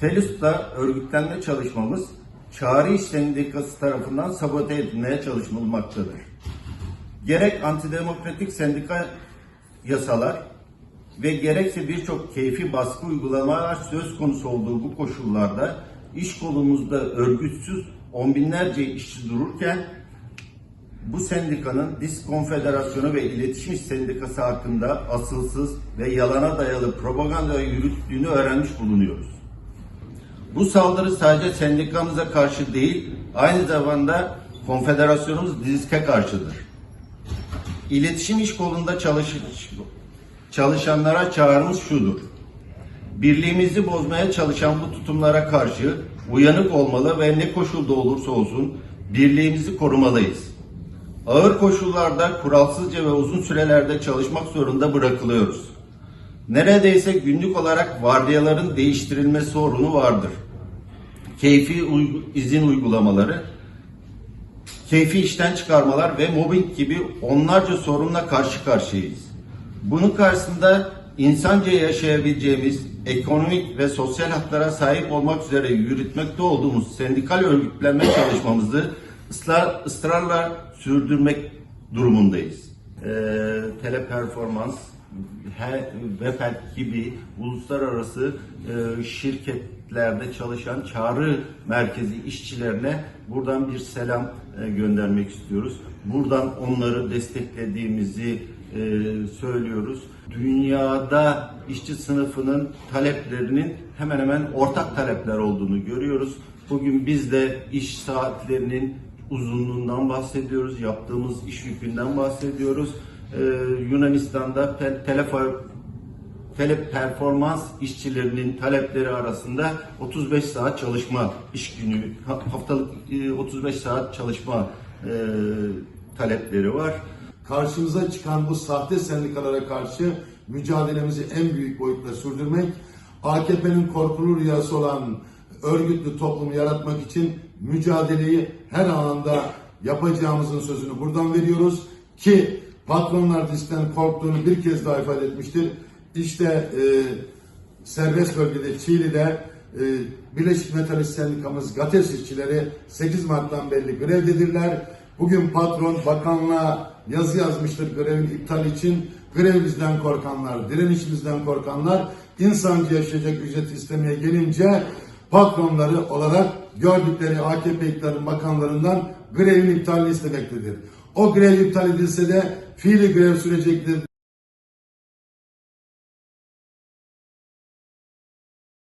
TELÜS'ta örgütlenme çalışmamız Çağrı İş Sendikası tarafından sabote edilmeye çalışılmaktadır. Gerek antidemokratik sendika yasalar ve gerekse birçok keyfi baskı uygulamalar söz konusu olduğu bu koşullarda iş kolumuzda örgütsüz on binlerce işçi dururken bu sendikanın Disk Konfederasyonu ve İletişim İş Sendikası hakkında asılsız ve yalana dayalı propaganda yürüttüğünü öğrenmiş bulunuyoruz. Bu saldırı sadece sendikamıza karşı değil, aynı zamanda konfederasyonumuz Disk'e karşıdır. İletişim iş kolunda çalış çalışanlara çağrımız şudur. Birliğimizi bozmaya çalışan bu tutumlara karşı uyanık olmalı ve ne koşulda olursa olsun birliğimizi korumalıyız. Ağır koşullarda kuralsızca ve uzun sürelerde çalışmak zorunda bırakılıyoruz. Neredeyse günlük olarak vardiyaların değiştirilme sorunu vardır. Keyfi uygu- izin uygulamaları, keyfi işten çıkarmalar ve mobbing gibi onlarca sorunla karşı karşıyayız. Bunun karşısında insanca yaşayabileceğimiz ekonomik ve sosyal haklara sahip olmak üzere yürütmekte olduğumuz sendikal örgütlenme çalışmamızı ısrar, ısrarla sürdürmek durumundayız. Ee, teleperformans, Webhelp gibi uluslararası e, şirketlerde çalışan çağrı merkezi işçilerine buradan bir selam e, göndermek istiyoruz. Buradan onları desteklediğimizi e, söylüyoruz. Dünyada işçi sınıfının taleplerinin hemen hemen ortak talepler olduğunu görüyoruz. Bugün biz de iş saatlerinin uzunluğundan bahsediyoruz, yaptığımız iş yükünden bahsediyoruz. Ee, Yunanistan'da pe- tele performans işçilerinin talepleri arasında 35 saat çalışma iş günü ha- haftalık e, 35 saat çalışma e, talepleri var. karşımıza çıkan bu sahte sendikalara karşı mücadelemizi en büyük boyutla sürdürmek, AKP'nin korkulu rüyası olan örgütlü toplumu yaratmak için mücadeleyi her alanda yapacağımızın sözünü buradan veriyoruz ki patronlar diskten korktuğunu bir kez daha ifade etmiştir. İşte e, serbest bölgede Çiğli'de e, Birleşik Metalist Sendikamız GATES işçileri 8 Mart'tan belli grevdedirler. Bugün patron bakanlığa yazı yazmıştır grevin iptal için. Grevimizden korkanlar, direnişimizden korkanlar insancı yaşayacak ücret istemeye gelince patronları olarak gördükleri AKP iktidarın bakanlarından grevin iptalini istemektedir. O grev iptal edilse de fiili grev sürecektir